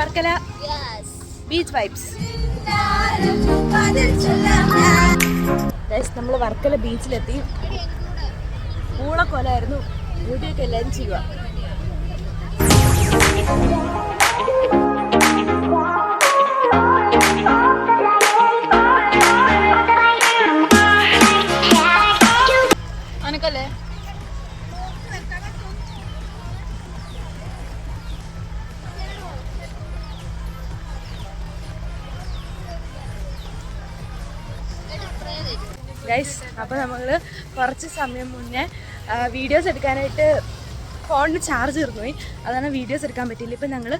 Varkala? Beach vibes നമ്മൾ വർക്കല ബീച്ചിലെത്തി ഊളക്കൊലായിരുന്നു വീഡിയൊക്കെ എല്ലാവരും ചെയ്യുക. അപ്പോൾ നമ്മൾ കുറച്ച് സമയം മുന്നേ വീഡിയോസ് എടുക്കാനായിട്ട് ഫോണിന് ചാർജ് തീർന്നു പോയി. അതാണ് വീഡിയോസ് എടുക്കാൻ പറ്റിയില്ല. ഇപ്പം ഞങ്ങൾ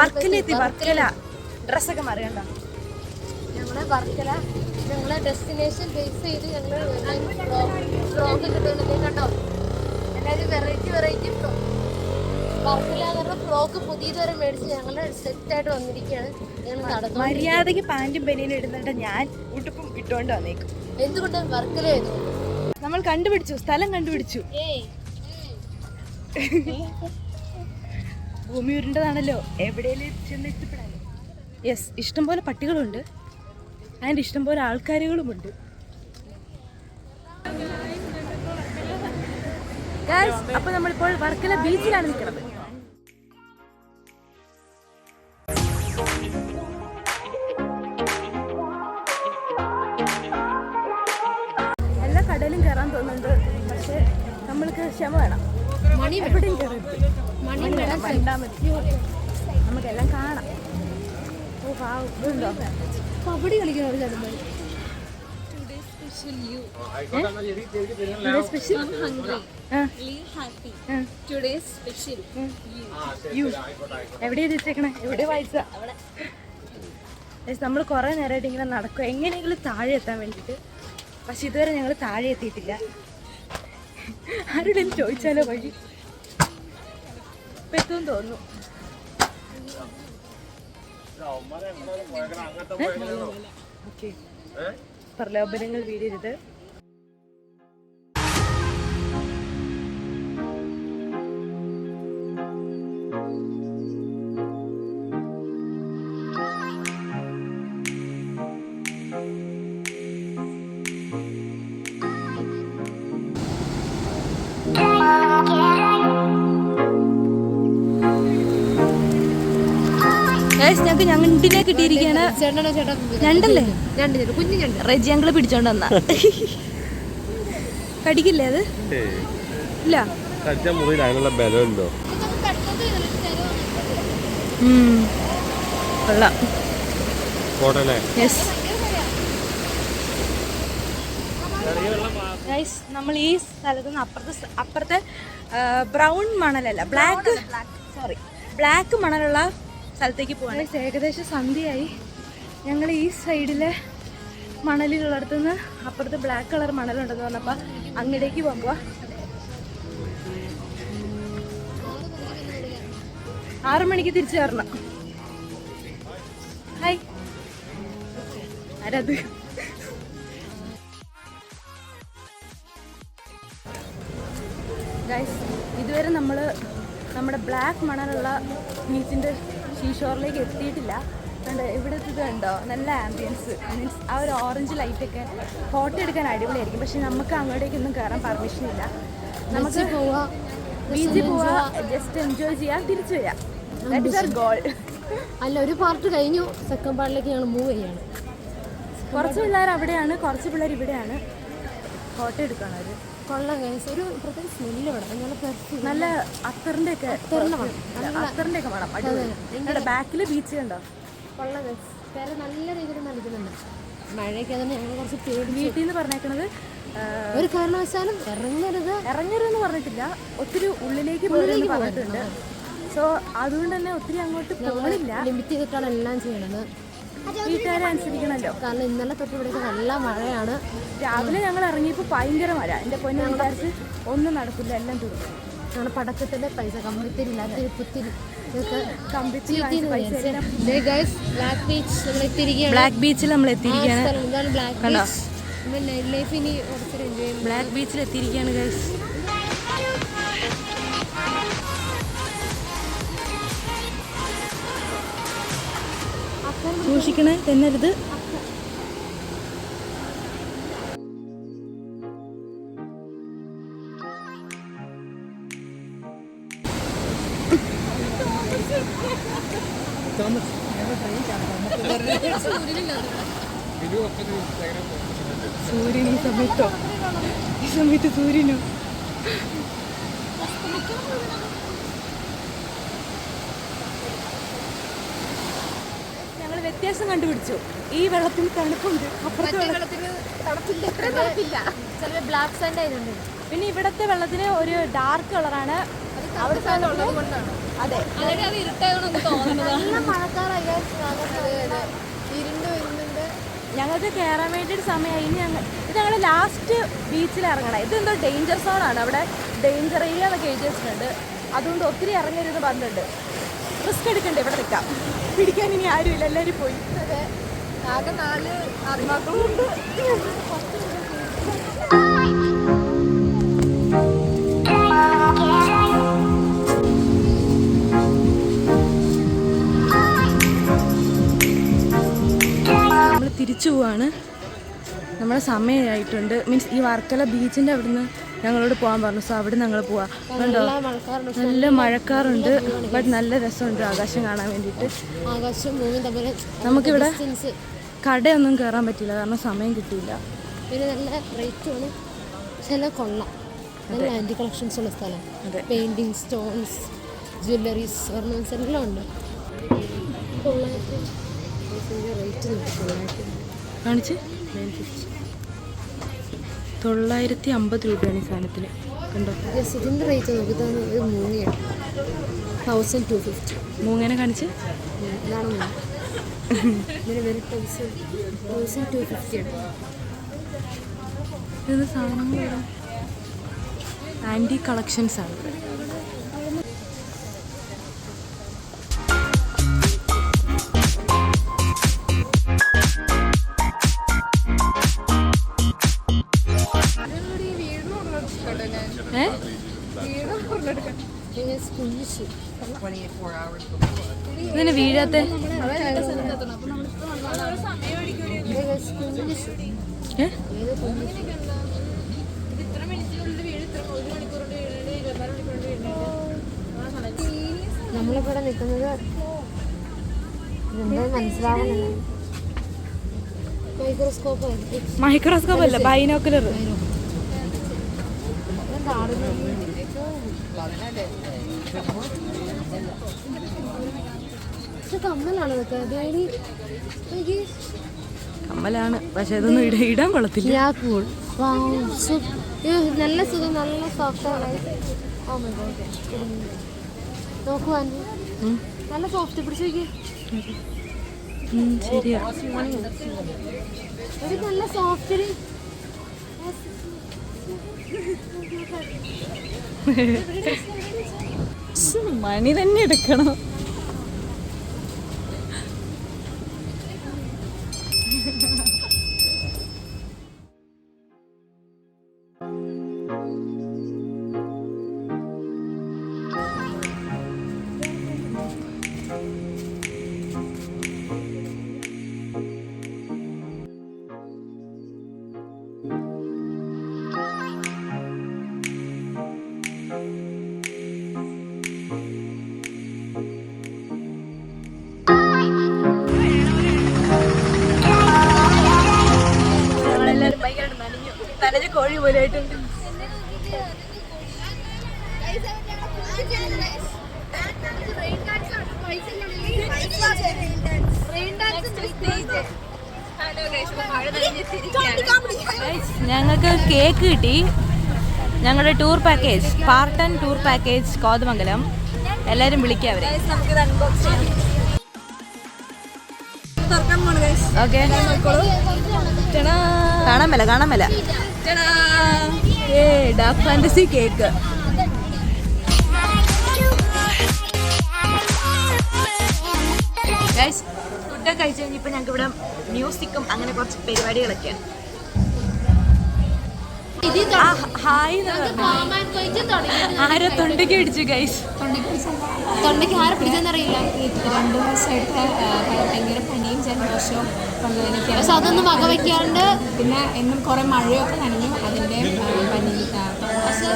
വർക്കലെത്തി വർക്കല ഡ്രസ്സൊക്കെ മാറിയണ്ട ഞങ്ങളെ വർക്കല ഞങ്ങളെ ഡെസ്റ്റിനേഷൻ ബേസ് ചെയ്ത് ഞങ്ങൾ ഫ്രോക്ക് കേട്ടോ എല്ലാവരും വെറൈറ്റി വെറൈറ്റി ഫ്രോക്ക് മേടിച്ച് ഞങ്ങൾ സെറ്റായിട്ട് വന്നിരിക്കുകയാണ്. ഞങ്ങൾ നടന്നു മര്യാദയ്ക്ക് പാന്റും ബനിയനും ഇടുന്നുണ്ട്. ഞാൻ ഉടുപ്പും ഇട്ടുകൊണ്ട് വന്നേക്കും. എന്തുകൊണ്ട്? വർക്കല നമ്മൾ കണ്ടുപിടിച്ചു. സ്ഥലം കണ്ടുപിടിച്ചു. ഭൂമി ഉരുണ്ടതാണല്ലോ. എവിടെയെങ്കിലും ചെന്ന് എത്തിപ്പെടാനോ യെസ് ഇഷ്ടംപോലെ പട്ടികളുണ്ട്. അതിന്റെ ഇഷ്ടംപോലെ ആൾക്കാരുകളുമുണ്ട്. ഗായ്സ് അപ്പോൾ നമ്മളിപ്പോൾ വർക്കല ബീച്ചിലാണ് നിൽക്കുന്നത്. നമ്മൾക്ക് ക്ഷമ വേണം. മണി എവിടെയും മണി വേണം. കണ്ടാൽ മതി. നമുക്കെല്ലാം കാണാം. ഓ ഇതുണ്ടോ? കബഡി ഒരു ടുഡേ സ്പെഷ്യൽ യു എവിടെയാ തിരിച്ചേക്കണേ എവിടെ വായിച്ച നമ്മൾ കുറേ നേരമായിട്ട് ഇങ്ങനെ നടക്കുക എങ്ങനെയെങ്കിലും താഴെ എത്താൻ വേണ്ടിയിട്ട്. പക്ഷെ ഇതുവരെ ഞങ്ങൾ താഴെ എത്തിയിട്ടില്ല. ആരോടെങ്കിലും ചോദിച്ചാലോ വഴി? ഇപ്പം എത്തുമെന്ന് തോന്നുന്നു പറഞ്ഞ പ്രലോഭനങ്ങൾ വീടരുത്. ഞങ്ങൾക്ക് ഞണ്ടിനെ കിട്ടിയിരിക്കുകയാണ് ചേട്ടനോ ചേട്ടാ ഞണ്ടല്ലേ? രണ്ട് ചേട്ടൻ കുഞ്ഞു ഞണ്ട്. റെജി ഞങ്ങൾ പിടിച്ചോണ്ട് വന്ന. കടിക്കില്ലേ അത്? ഇല്ല. നമ്മൾ ഈ സ്ഥലത്ത് നിന്ന് അപ്പുറത്തെ അപ്പുറത്തെ ബ്രൗൺ മണലല്ല ബ്ലാക്ക് സോറി ബ്ലാക്ക് മണലുള്ള സ്ഥലത്തേക്ക് Guys, ഏകദേശം സന്ധ്യയായി. ഞങ്ങൾ ഈ സൈഡിലെ മണലിലുള്ളടത്തു നിന്ന് അപ്പുറത്ത് ബ്ലാക്ക് കളർ മണലുണ്ടെന്ന് പറഞ്ഞപ്പോൾ അങ്ങടേക്ക് പോകുമ്പോൾ ആറു മണിക്ക് തിരിച്ചു കയറണം ഹായ് ആരത്? ഗൈസ് ഇതുവരെ നമ്മൾ നമ്മുടെ ബ്ലാക്ക് മണലുള്ള ബീച്ചിന്റെ ഷീഷോറിലേക്ക് എത്തിയിട്ടില്ല. കണ്ടോ ഇവിടെ ഇത് കണ്ടോ? നല്ല ആംബിയൻസ് മീൻസ് ആ ഒരു ഓറഞ്ച് ലൈറ്റൊക്കെ ഫോട്ടോ എടുക്കാൻ അടിപൊളിയായിരിക്കും. പക്ഷെ നമുക്ക് അങ്ങോട്ടേക്കൊന്നും കയറാൻ പെർമിഷൻ ഇല്ല. നമുക്ക് പോവാം. ബീച്ചിൽ പോവാ. ജസ്റ്റ് എൻജോയ് ചെയ്യാം. തിരിച്ചു വരാം. ദാറ്റ് ഇസ് അവർ ഗോൾ അല്ല ഒരു പാർട്ട് കഴിഞ്ഞു. സെക്കൻഡ് പാർട്ടിലേക്ക് ഞങ്ങൾ മൂവ് ചെയ്യാണ്. കുറച്ച് പിള്ളേർ അവിടെയാണ്. കുറച്ച് പിള്ളേർ ഇവിടെയാണ്. ഫോട്ടോ എടുക്കണം അവർ കൊള്ളാം കഴിച്ച് ഒരു പ്രത്യേക സ്മെല്ല് വേണം. നല്ല പെർഫ്യൂം നല്ല അത്തറിന്റെ ഒക്കെ അത്തറിന്റെ ഒക്കെ വേണം. അടിപൊളി. ബാക്കിൽ ബീച്ച് ഉണ്ടോ കൊള്ളാം കഴിച്ച് പേരെ നല്ല രീതിയിൽ നൽകുന്നുണ്ട് മഴയൊക്കെ അതുകൊണ്ട് ഞങ്ങൾ കുറച്ച് പേടി വീട്ടിൽ നിന്ന് പറഞ്ഞേക്കണത് ഒരു കാരണവശാലും ഇറങ്ങരുത്. ഇറങ്ങരുതെന്ന് പറഞ്ഞിട്ടില്ല. ഒത്തിരി ഉള്ളിലേക്ക് പോകരുതെന്ന് പറഞ്ഞിട്ടുണ്ട്. സോ അതുകൊണ്ട് തന്നെ ഒത്തിരി അങ്ങോട്ട് പോകണില്ല. ലിമിറ്റ് ചെയ്തിട്ടാണ് എല്ലാം ചെയ്യണത്. വീട്ടുകാരെ അനുസരിക്കണമല്ലോ കാരണം ഇന്നലെ തൊട്ട് ഇവിടെ നല്ല മഴയാണ്. രാവിലെ ഞങ്ങൾ ഇറങ്ങിയപ്പോൾ ഭയങ്കര മഴ. എന്റെ പൊന്നെ വിചാരിച്ച് ഒന്നും നടക്കില്ല എല്ലാം തീർന്നു ഞങ്ങളുടെ പടക്കത്തിന്റെ പൈസ പുത്തിരി കമ്പിച്ച് പൈസ എല്ലാം ബ്ലാക്ക് ബീച്ചിൽ നമ്മൾ എത്തിയിരിക്കുകയാണ്. ബ്ലാക്ക് ബീച്ചിൽ എത്തിയിരിക്കുകയാണ്. ഗൈസ് പിടിക്കണേ തന്നരുത്. സൂര്യൻ ഈ സമയത്തോ? ഈ സമയത്ത് സൂര്യനോ? വ്യത്യാസം കണ്ടുപിടിച്ചു. ഈ വെള്ളത്തിൽ തണുപ്പുണ്ട്. അപ്പുറത്തെ വെള്ളം വെള്ളത്തിന് തണുപ്പില്ല തണുപ്പില്ല. ചില ബ്ലാക്ക് സാൻഡ് ആയതുകൊണ്ട്. പിന്നെ ഇവിടത്തെ വെള്ളത്തിന് ഒരു ഡാർക്ക് കളറാണ് അവിടുത്തെ അതെ. നല്ല മഴക്കാറായി. ഇരുണ്ട് വരുന്നുണ്ട്. ഞങ്ങൾക്ക് കയറാൻ വേണ്ടിയിട്ട് സമയമായി ഇനി ഞങ്ങൾ ഇത് ഞങ്ങൾ ലാസ്റ്റ് ബീച്ചിൽ ഇറങ്ങണം. ഇതെന്തോ ഡേഞ്ചർ സോണാണ് അവിടെ ഡേഞ്ചർ ഏരിയ എന്നൊക്കെ എഴുതി വെച്ചിട്ടുണ്ട് അതുകൊണ്ട് ഒത്തിരി ഇറങ്ങരുതെന്ന് പറഞ്ഞിട്ടുണ്ട്. റിസ്ക് എടുക്കണ്ട? ഇവിടെ നിൽക്കാം. പിടിക്കാൻ ഇനി ആരുമില്ല. എല്ലാവരും പോയി. അതെ. ആകെ നാല് ആത്മാക്കളും ഉണ്ട്. നമ്മൾ തിരിച്ചു പോവാണ്. നമ്മുടെ സമയമായിട്ടുണ്ട്. മീൻസ് ഈ വർക്കല ബീച്ചിന്റെ അവിടുന്ന് ഞങ്ങളോട് പോകാൻ പറഞ്ഞു. സോ അവിടെ ഞങ്ങൾ പോവാം. കണ്ടോ? നല്ല മഴക്കാറുണ്ട്. ബട്ട് നല്ല രസമുണ്ട് ആകാശം കാണാൻ വേണ്ടിയിട്ട്. നമുക്കിവിടെ കടയൊന്നും കയറാൻ പറ്റില്ല. കാരണം സമയം കിട്ടിയില്ല. പിന്നെ നല്ല റേറ്റുമാണ് ചില കൊള്ളാം. നല്ല ആന്റി കളക്ഷൻസ് ഉള്ള സ്ഥലം. അതെ. പെയിന്റിങ് സ്റ്റോൺസ് ജ്വല്ലറീസ് എല്ലാം ഉണ്ട്. റേറ്റ് കാണിച്ച് തൊള്ളായിരത്തി അമ്പത് രൂപയാണ് ഈ സാധനത്തിന്. കണ്ടോ? ഇതിന്റെ റേറ്റ് നോക്കി. ഇതാണ് ഒരു മൂങ്ങയാണ് തൗസൻഡ് ടു ഫിഫ്റ്റി മൂങ്ങനെ കാണിച്ച്? ഇതാണ് മൂന്ന്. ഇതിന് വെറും തൗസൻഡ് തൗസൻഡ് ടു ഫിഫ്റ്റിയാണ് ഇത് സാധനങ്ങൾ ആന്റി കളക്ഷൻസ് ആണ്. ഇതിന് വീഴാത്ത? നമ്മളിവിടെ നിൽക്കുന്നത് മനസ്സിലാവുന്നില്ല. മൈക്രോസ്കോപ്പ് മൈക്രോസ്കോപ്പ് അല്ല ബൈനോക്കുലർ. കമ്മലാണ് പക്ഷെ ഇതൊന്നും ഇട ഇടാൻ കൊള്ളത്തില്ല. നല്ല സുഖം നല്ല ഉം. നല്ല സോഫ്റ്റ് പിടിച്ച് ശരിയാ. നല്ല സോഫ്റ്റ് മണി തന്നെ എടുക്കണം. നനഞ്ഞ കോഴി പോലെ ആയിട്ടുണ്ട് ഞങ്ങൾക്ക് കേക്ക് കിട്ടി. ഞങ്ങളുടെ ടൂർ പാക്കേജ് പാർട്ടൺ ടൂർ പാക്കേജ് കോതമംഗലം. എല്ലാവരും വിളിക്കാം അവരെ. ഓക്കെ കാണാൻ മേല കാണാൻ മേല ഏ ഡാർക്ക് ഫാന്റസി കേക്ക് ഗൈസ് ഫുഡൊക്കെ കഴിച്ച് കഴിഞ്ഞപ്പോൾ ഞങ്ങൾക്ക് ഇവിടെ മ്യൂസിക്കും അങ്ങനെ കുറച്ച് പരിപാടികളൊക്കെയാണ് ഹായ് ആരോ തൊണ്ടയ്ക്ക് അടിച്ചു ഗൈസ് തൊണ്ടയ്ക്ക് ആരെ പിടിച്ചെന്നറിയില്ല രണ്ട് ദിവസമായിട്ട് ഭയങ്കര ഭയങ്കര മഴയും ജലദോഷവും പക്ഷെ അതൊന്നും വകവയ്ക്കാണ്ട് പിന്നെ എന്നും കുറെ മഴയൊക്കെ നനഞ്ഞു അതിന്റെ പനി പക്ഷേ